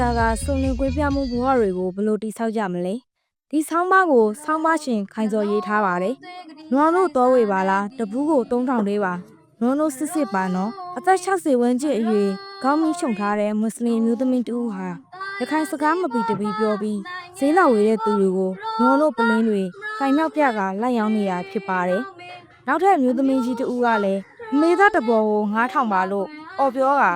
တာကစုံလင်ကွင်းပြမှုဘဝတွေကိုဘယ်လိုတိဆောက်ကြမလဲဒီဆောင်းပါးကိုဆောင်းပါးရှင်ခိုင်စော်ရေးထားပါတယ်နွားတို့တော်ဝေပါလားတပူးကို3000လေးပါနွားတို့စစ်စစ်ပါနော်အသက်60ဝန်းကျင်အရွယ်ခေါင်းမီးချုံထားတဲ့မွတ်စလင်မျိုးသမီးတူဟာရခိုင်စကားမပီတပီပြောပြီးဈေးလောက်ဝေတဲ့သူတွေကိုနွားတို့ပလင်းတွေကင်မြောက်ပြကလိုက်ရောင်းနေတာဖြစ်ပါတယ်နောက်ထပ်မျိုးသမီးကြီးတူကလည်းအမေသားတဘောကို9000ပါလို့အော်ပြောကစ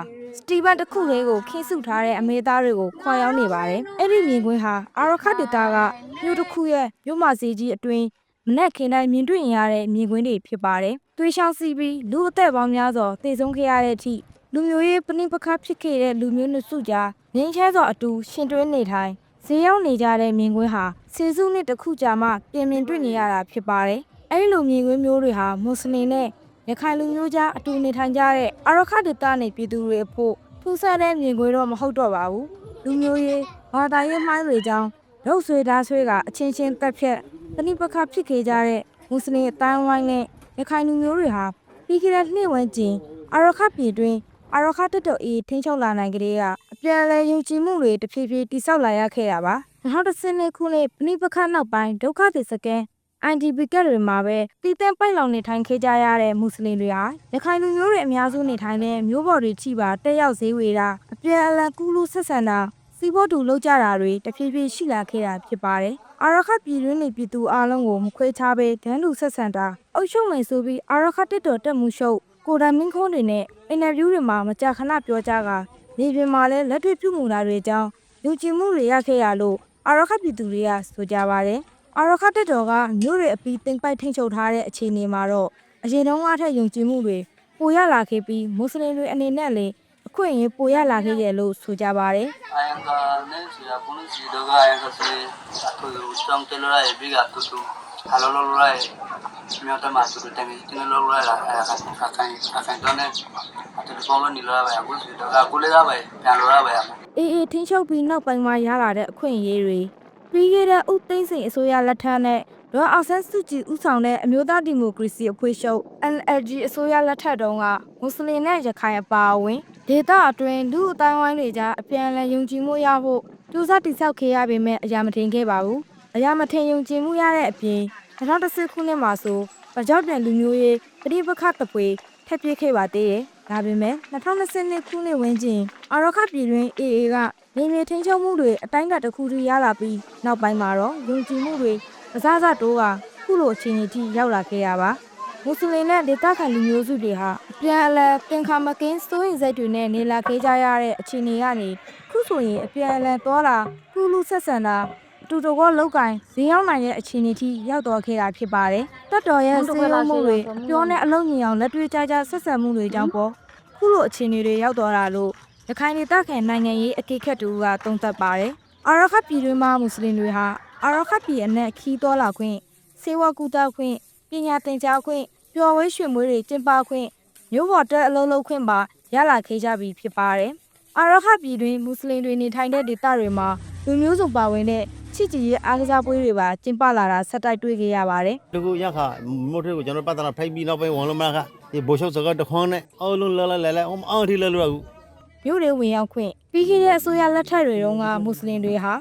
တီဗန်တစ်ခုလေးကိုခင်းစုထားတဲ့အမေသားတွေကိုခွာရောက်နေပါတယ်။အဲ့ဒီမြင်ကွင်းဟာအာရခတ်ဒေတာကမြို့တစ်ခုရဲ့မြို့မစီကြီးအတွင်းမနက်ခင်းတိုင်းမြင်တွေ့ရတဲ့မြင်ကွင်းတွေဖြစ်ပါတယ်။သွေးချောင်းစီးပြီးလူအသက်ပေါင်းများစွာသေဆုံးခဲ့ရတဲ့အထိလူမျိုးရေးပဏိပခဖြစ်ခဲ့တဲ့လူမျိုးနှစ်စုကြားငင်းချဲစွာအတူရှင်တွဲနေထိုင်ဈေးရောက်နေကြတဲ့မြင်ကွင်းဟာစီစုနှစ်တစ်ခုကြာမှပြင်မြင်တွေ့နေရတာဖြစ်ပါတယ်။အဲ့ဒီလိုမြင်ကွင်းမျိုးတွေဟာမွတ်စလင်နဲ့ ရခိုင်လူမျိုးကြားအတူနေထိုင်ကြတဲ့အာရခဒေသနေပြည်သူတွေအဖို့ထူးဆန်းတဲ့မြင်ကွင်းတော့မဟုတ်တော့ပါဘူးလူမျိုးရေးဘာသာရေးမှိုင်းတွေကြောင်းရုပ်ဆွေဓာတ်ဆွေကအချင်းချင်းတက်ဖြတ်တဏိပခဖြစ်ခဲ့ကြတဲ့မွတ်စလင်အတိုင်းဝိုင်းနဲ့ရခိုင်လူမျိုးတွေဟာပြီးခဲ့တဲ့နှစ်ဝန်းကျင်အာရခပြည်တွင်အာရခတတော်အေးထိန်းချုပ်လာနိုင်ကြတဲ့အပြန်အလဲယုံကြည်မှုတွေတဖြည်းဖြည်းတိဆောက်လာရခဲ့တာပါ2012ခုနှစ်ပဏိပခနောက်ပိုင်းဒုက္ခသည်စကန် IDP ကတ်တွေမှာပဲတည်တံ့ပိုက်လောင်နေထိုင်ခဲ့ကြရတဲ့မွတ်စလင်တွေဟာရခိုင်လူမျိုးတွေအများစုနေထိုင်တဲ့မျိုးပေါ်တွေချိပါတက်ရောက်ဈေးဝေတာအပြန်အလှန်ကူးလူဆက်ဆံတာစီးဖို့တူလောက်ကြတာတွေတဖြည်းဖြည်းရှိလာခဲ့တာဖြစ်ပါတယ်။အာရခပြည်တွင်းနေပြည်သူအလုံးကိုမခွဲခြားပဲဒန်းလူဆက်ဆံတာအုပ်ချုပ်မယ်ဆိုပြီးအာရခတစ်တော်တက်မှုရှုပ်ကိုဒါမင်းခုံးတွေနဲ့အင်တာဗျူးတွေမှာမကြာခဏပြောကြကနေပြင်မှာလည်းလက်တွေ့ပြုမှုတာတွေအကြောင်းလူကြည်မှုတွေရခဲ့ရလို့အာရခပြည်သူတွေကဆိုကြပါတယ်။ အာရခတက်တော်ကမြို့တွေအပီးတင်ပိုက်ထိန်ချုပ်ထားတဲ့အခြေအနေမှာတော့အရင်တုန်းကထက်ယုံကြည်မှုတွေပိုရလာခဲ့ပြီးမွတ်စလင်တွေအနေနဲ့လည်းအခွင့်အရေးပိုရလာခဲ့တယ်လို့ဆိုကြပါတယ် Ayanka ne sira bunu si doga ayanka se atu tong telo ra ebi ga tu tu halo lo ra e mi ata ma tu te mi tin lo ra la ayaka ka kan ka kan to ne atu ko lo ni lo ra ba ya bu si doga ku le ra ba ya lo ra ba ya အေးအေးထိန်ချုပ်ပြီးနောက်ပိုင်းမှာရလာတဲ့အခွင့်အရေးတွေ ပြီးခဲ့တဲ့ဥသိမ်းစိန်အစိုးရလက်ထက်နဲ့ဒေါ်အောင်ဆန်းစုကြည်ဦးဆောင်တဲ့အမျိုးသားဒီမိုကရေစီအဖွဲ့ချုပ် NLD အစိုးရလက်ထက်တုန်းကမွတ်စလင်နဲ့ရခိုင်အပါအဝင်ဒေသအတွင်းလူအတိုင်းဝိုင်းတွေကြားအပြန်အလှန်ယုံကြည်မှုရဖို့ကြိုးစားတိစောက်ခဲ့ရပေမဲ့အရာမထင်ခဲ့ပါဘူးအရာမထင်ယုံကြည်မှုရတဲ့အပြင်2010ခုနှစ်မှာဆိုပကြောက်တဲ့လူမျိုးရေးပဋိပက္ခတပွေထပ်ပြစ်ခဲ့ပါသေးတယ် ဒါပေမဲ့2022ခုနှစ်ဝန်းကျင်အာရခပြည်တွင် AA ကနေမြေထင်းချုံမှုတွေအတိုင်းအတာတစ်ခုထိရလာပြီးနောက်ပိုင်းမှာတော့ယုံကြည်မှုတွေအစအစတိုးကခုလိုအခြေအနေထိရောက်လာခဲ့ရပါမွတ်စလင်နဲ့ဒေသခံလူမျိုးစုတွေဟာအပြန်အလှန်သင်္ခါမကင်းစိုးရိမ်စိတ်တွေနဲ့နေလာခဲ့ကြရတဲ့အခြေအနေကနေခုဆိုရင်အပြန်အလှန်သွားလာကုလူဆက်ဆံတာအ တူတကောလောက်ကင်ဈေးရောက်နိုင်တဲ့အခြေအနေထိရောက်တော့ခဲ့တာဖြစ်ပါတယ်။တက်တော်ရဲ့စေရုံမှုတွေအပြောနဲ့အလုံးကြီးအောင်လက်တွေ့ကြကြဆက်ဆံမှုတွေကြောင့်ပေါ့ခုလိုအခြေအနေတွေရောက်တော့တာလို့ရခိုင်ဒေသခံနိုင်ငံရေးအကေခက်တူကသုံးသပ်ပါတယ်။အာရခတ်ပြည်တွင်းမှာမွတ်စလင်တွေဟာအာရခတ်ပြည်အနက်ခီးတော်လာခွင့်စေဝကူတာခွင့်ပညာသင်ကြားခွင့်ပျော်ဝေးရွှင်မွေးတွေကျင်းပခွင့်မျိုးပေါ်တက်အလုံးလုံးခွင့်ပါရလာခဲ့ကြပြီဖြစ်ပါတယ်။အာရခတ်ပြည်တွင်းမွတ်စလင်တွေနေထိုင်တဲ့ဒေသတွေမှာလူမျိုးစုပါဝင်တဲ့ ချစ်ကြည်ရေးအားကစားပွဲတွေပါကျင်းပလာတာဆက်တိုက်တွေ့ခဲ့ရပါတယ်။တကူရခမုတ်ထဲကိုကျွန်တော်ပတ်တာဖိုက်ပြီးနောက်ပိုင်းဝန်လုံးမခဒီဘိုးချုပ်စကားတခွန်းနဲ့အောလုံးလဲလဲလဲလဲအောင်အောင်ထီလဲလို့ကူမြို့တွေဝင်ရောက်ခွင့်ပြီးခဲ့တဲ့အစိုးရလက်ထက်တွေတုန်းကမွတ်စလင်တွေဟာ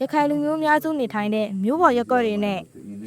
ရခိုင်လူမျိုးများစုနေထိုင်တဲ့မြို့ပေါ်ရပ်ကွက်တွေနဲ့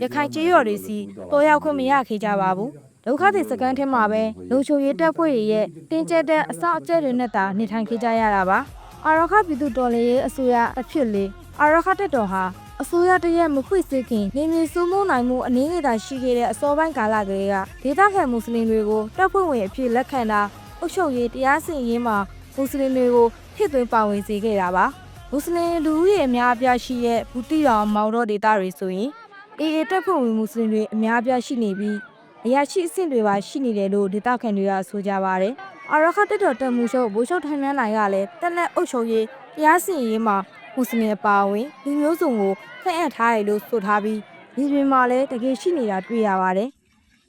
ရခိုင်ကျေးရွာတွေစီတော်ရောက်ခွင့်မရခဲ့ကြပါဘူးဒုက္ခသည်စခန်းထဲမှာပဲလုံချိုရေးတပ်ဖွဲ့တွေရဲ့တင်းကျပ်တဲ့အဆောက်အကျက်တွေနဲ့သာနေထိုင်ခဲ့ကြရတာပါအာရခပြည်သူတော်လှန်ရေးအစိုးရအဖြစ်လေ အာရခတက်တော်ဟာအစိုးရတရက်မခွေစေခင်နေမြေစိုးမိုးနိုင်မှုအနေငယ်သာရှိခဲ့တဲ့အစောပိုင်းကာလကလေးကဒေသခံမွတ်စလင်တွေကိုတပ်ဖွဲ့ဝင်အဖြစ်လက်ခံတာအုပ်ချုပ်ရေးတရားစီရင်ရေးမှာမွတ်စလင်တွေကိုထည့်သွင်းပါဝင်စေခဲ့တာပါမွတ်စလင်လူဦးရေအများအပြားရှိတဲ့ဘူတီတော်မောင်တော်ဒေသတွေဆိုရင်အေအေတက်ဖို့ဝင်မွတ်စလင်တွေအများအပြားရှိနေပြီးအရာရှိအဆင့်တွေပါရှိနေတယ်လို့ဒေသခံတွေကဆိုကြပါတယ်အာရခတက်တော်တက်မှုရှုပ်ဘိုးချုပ်ထိုင်မြန်းနိုင်ကလည်းတက်လက်အုပ်ချုပ်ရေးတရားစီရင်ရေးမှာ မွတ်စလင်အပါအဝင်လူမျိုးစုံကိုဖက်အပ်ထားတယ်လို့ဆိုထားပြီးဒီပြင်မှာလည်းတကယ်ရှိနေတာတွေ့ရပါတယ်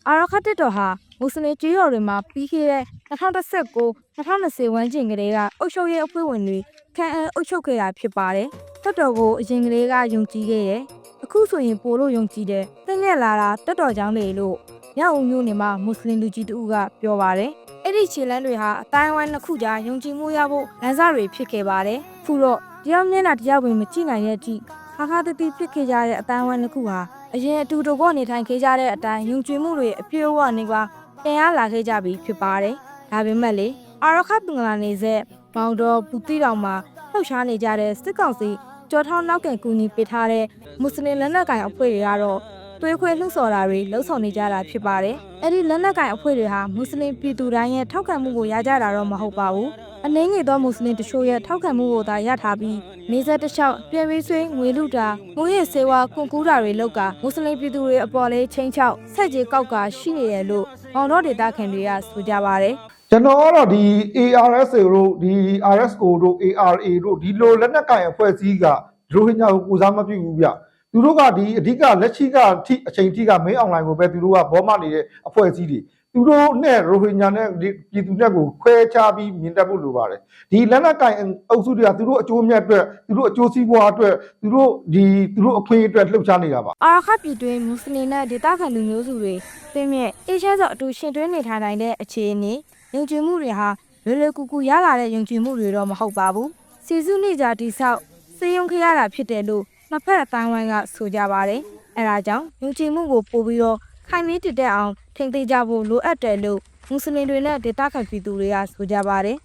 အာရခတက်တော်ဟာမွတ်စလင်ကျေးရွာတွေမှာပြီးခဲ့တဲ့2019 2020ဝန်းကျင်ကလေးကအုပ်ချုပ်ရေးအဖွဲ့ဝင်တွေခံအပ်အုပ်ချုပ်ခဲ့တာဖြစ်ပါတယ်။တက်တော်ကိုအရင်ကလေးကယုံကြည်ခဲ့တယ်။အခုဆိုရင်ပိုလို့ယုံကြည်တယ်။တင့်ရက်လာတာတက်တော်ကြောင့်လေလို့ညအုံမျိုးနေမှာမွတ်စလင်လူကြီးတူကပြောပါတယ်။ အဲ့ဒီခြေလမ်းတွေဟာအတိုင်းအဝိုင်းတစ်ခုကြားယုံကြည်မှုရဖို့လမ်းစာတွေဖြစ်ခဲ့ပါတယ်။ခုတော့တယောက်မျက်နှာတယောက်ပင်မကြည့်နိုင်တဲ့အထိခါခါတတိဖြစ်ခဲ့ကြတဲ့အတိုင်းအဝိုင်းတစ်ခုဟာအရင်အတူတူကနေထိုင်ခဲ့ကြတဲ့အတိုင်းယုံကြည်မှုတွေအပြည့်အဝနေပါတင်ရလာခဲ့ကြပြီဖြစ်ပါတယ်။ဒါပေမဲ့လေအာရခပင်္ဂလာနေဆက်မောင်တော်ပူတီတောင်မှာလှုပ်ရှားနေကြတဲ့စစ်ကောင်စီကြော်ထောင်းနောက်ကန်ကူညီပေးထားတဲ့မွတ်စလင်လက်နက်ကိုင်အဖွဲ့တွေကတော့ သွေးခွဲလှုပ်ဆော်တာတွေလှုပ်ဆောင်နေကြတာဖြစ်ပါတယ်။အဲ့ဒီလက်နက်ကိုင်အဖွဲ့တွေဟာမွတ်စလင်ပြည်သူတိုင်းရဲ့ထောက်ခံမှုကိုရကြတာတော့မဟုတ်ပါဘူး။အနှင်းငယ်သောမွတ်စလင်တချို့ရဲ့ထောက်ခံမှုကိုသာရထားပြီးနေဆက်တစ်လျှောက်ပြည်ပြီးဆွေးငွေလူတာငွေရစေဝါကွန်ကူးတာတွေလောက်ကမွတ်စလင်ပြည်သူတွေအပေါ်လေးချင်းချောက်ဆက်ကြီးကောက်ကရှိနေတယ်လို့မောင်တော်ဒေတာခံတွေကဆိုကြပါတယ်။ကျွန်တော်ကတော့ဒီ ARSA တို့ဒီ RSO တို့ ARA တို့ဒီလိုလက်နက်ကင်အဖွဲ့အစည်းကရိုဟင်ဂျာကိုပူစားမပြုဘူးဗျ သူတို့ကဒီအဓိကလက်ရှိကအထိအချိန်ထိကမင်းအွန်လိုင်းကိုပဲသူတို့ကဘောမနေတဲ့အဖွဲ့အစည်းတွေသူတို့နဲ့ရိုဟင်ဂျာနဲ့ဒီပြည်သူနဲ့ကိုခွဲခြားပြီးမြင်တတ်ဖို့လိုပါတယ်ဒီလက်နက်ကင်အုပ်စုတွေကသူတို့အကျိုးအမြတ်အတွက်သူတို့အကျိုးစီးပွားအတွက်သူတို့ဒီသူတို့အခွင့်အရေးအတွက်လှုပ်ရှားနေတာပါအာရခပြည်တွင်းမွတ်စလင်နဲ့ဒေသခံလူမျိုးစုတွေပြင်းမြက်အေးချမ်းစွာအတူရှင်တွဲနေထိုင်နိုင်တဲ့အခြေအနေယုံကြည်မှုတွေဟာလွယ်လွယ်ကူကူရလာတဲ့ယုံကြည်မှုတွေတော့မဟုတ်ပါဘူးစီစုနေကြတိဆောက်စေယုံခရတာဖြစ်တယ်လို့ နှစ်ဖက်အတိုင်းဝိုင်းကဆိုကြပါတယ်အဲဒါကြောင့်ယုံကြည်မှုကိုပို့ပြီးတော့ခိုင်မင်းတည်တဲ့အောင်ထိမ့်သိမ်းကြဖို့လိုအပ်တယ်လို့မွတ်စလင်တွေနဲ့ဒေသခံပြည်သူတွေကဆိုကြပါတယ်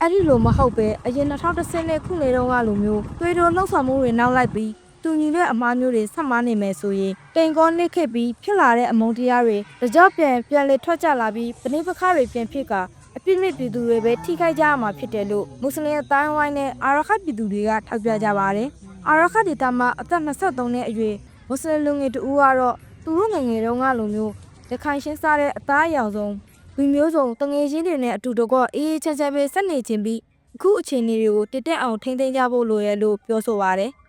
အဲ့ဒီလိုမဟုတ်ပဲအရင်2010ခုနှစ်တုန်းကလိုမျိုးသွေးတော်လှုပ်ဆောင်မှုတွေနောက်လိုက်ပြီးတူညီတဲ့အမားမျိုးတွေဆက်မနေမယ်ဆိုရင်တိမ်ကောနစ်ခစ်ပြီးဖြစ်လာတဲ့အမုန်းတရားတွေတကြော့ပြန်ပြန်လေထွက်ကြလာပြီးပဋိပက္ခတွေပြန်ဖြစ်ကအပြစ်မဲ့ပြည်သူတွေပဲထိခိုက်ကြရမှာဖြစ်တယ်လို့မွတ်စလင်အတိုင်းဝိုင်းနဲ့အာရခတ်ပြည်သူတွေကထောက်ပြကြပါတယ်။ အာရခတ်ဒေသမှာအသက်23နှစ်အရွယ်မွတ်စလင်လူငယ်တဦးကတော့သူတို့ငယ်ငယ်တုန်းကလိုမျိုးရခိုင်ရှင်းစားတဲ့အသားအရောင်ဆုံးလူမျိုးစုံတငယ်ချင်းတွေနဲ့အတူတကွအေးအေးချမ်းချမ်းပဲဆက်နေခြင်းပြီးအခုအခြေအနေတွေကိုတည်တက်အောင်ထိန်းသိမ်းကြဖို့လိုရဲလို့ပြောဆိုပါတယ်။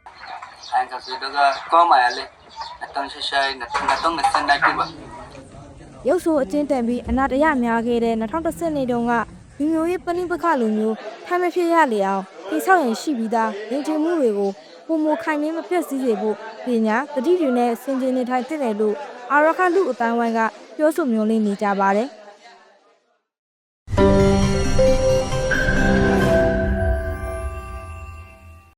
Ayan kasi daga ko mayali. Natong siya siya, natong natong nasanday ko ba? ရုပ်ဆိုးအကျဉ်းတန်ပြီးအနာတရများခဲ့တဲ့2010နှစ်တုန်းကလူမျိုးရေးပဏိပခလူမျိုးထိုင်မဖြစ်ရလေအောင်တိဆောက်ရင်ရှိပြီးသားယုံကြည်မှုတွေကို ပုံမခိုင်မင်းမပြတ်စည်းစေဖို့ပညာတတိတွေနဲ့စင်ကြင်နေထိုင်တဲ့တယ်လို့အာရခလူအတိုင်းဝိုင်းကပြောဆိုမျိုးလေးနေကြပါတယ်။